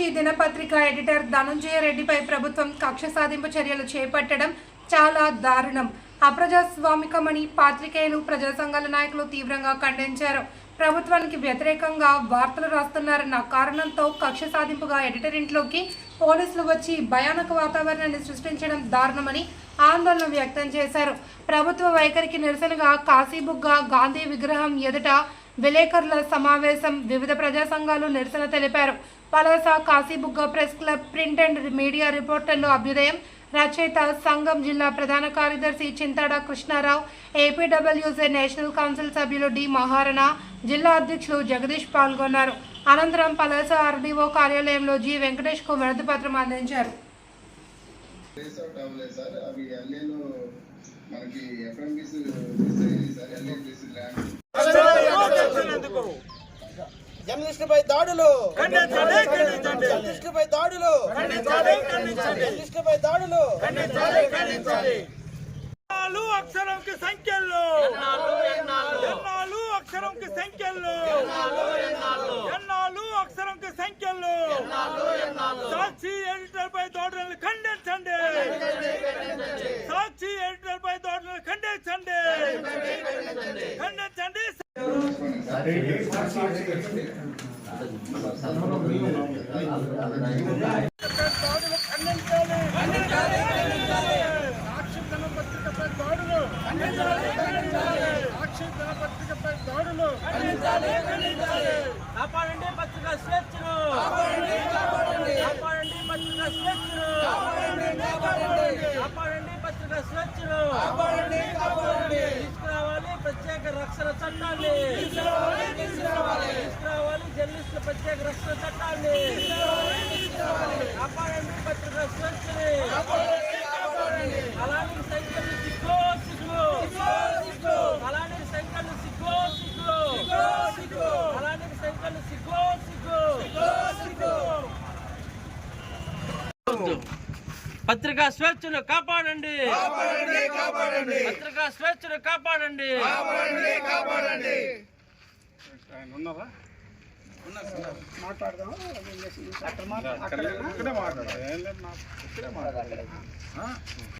Editor Dhanunjaya రెడ్డిపై ప్రభుత్వం కక్ష సాధింపు చర్యలు చేపట్టడం చాలా దారుణం. అప్రజాస్వామికమని పాత్రికేయులు ప్రజా సంఘాల నాయకులు తీవ్రంగా ఖండించారు. ప్రభుత్వానికి వ్యతిరేకంగా వార్తలు రాస్తున్నారన్న కారణంతో కక్ష సాధింపుగా ఎడిటర్ ఇంట్లోకి పోలీసులు వచ్చి భయానక వాతావరణాన్ని సృష్టించడం దారుణమని ఆందోళన వ్యక్తం చేశారు. ప్రభుత్వ వైఖరికి నిరసనగా కాశీబుగ్గ గాంధీ విగ్రహం ఎదుట విలేకరుల సమావేశం వివిధ ప్రజా సంఘాలు నిరసన తెలిపారు. Palasa Kasibugga press club print and media రిపోర్టర్లు అభ్యుదయం రచయిత సంఘం జిల్లా ప్రధాన కార్యదర్శి Chintada Krishnarao APWC national council సభ్యులు డి మహారణ జిల్లా అధ్యక్షులు జగదీష్ పాల్గొన్నారు. అనంతరం పలాస ఆర్డీఓ కార్యాలయంలో జి వెంకటేష్కు వినతి పత్రం అందించారు. మనకి FMBC district sir LA land land జర్నలిస్టులపై దాడులు. జర్నలిస్టులపై దాడులు. జర్నలిస్టులపై దాడులు. ఎన్నాళ్ళు అక్షరం కి సంఖ్యల్లో ఎన్నాళ్ళు? అక్షరం కి సంఖ్యల్లో ఎన్నాళ్ళు అక్షరం కి సంఖ్యల్లో సాక్షి ఎడిటర్ పై దాడులను ఖండించండి. సాక్షి ఎడిటర్ పై దాడులను ఖండించండి. ఖండించండి. దాడులు ఖండించాలి సాక్షి దినపత్రికపై దాడులు సాక్షి దినపత్రికపై దాడులు కాపాడండి పత్రికా కాపాడండి పత్రికా స్వేచ్ఛను కాపాడండి. తీసుకురావాలి ప్రత్యేక రక్షణ చట్టాన్ని. ప్రత్యేక చట్టాన్ని. కాపాడండి పత్రికా స్వేచ్ఛని అలాంటి సంఖ్యలు సిగ్గు సిగ్గు. అలాంటి సంఖ్యలు సిగ్గు సిగ్గు. అలాంటి సంఖ్యలు సిగ్గు సిగ్గు. పత్రికా స్వేచ్ఛను కాపాడండి. పత్రికా స్వేచ్ఛను కాపాడండి. మాట్లాడదాం. అక్కడ మాట్లాడాలి ఇక్కడే మాట్లాడాలి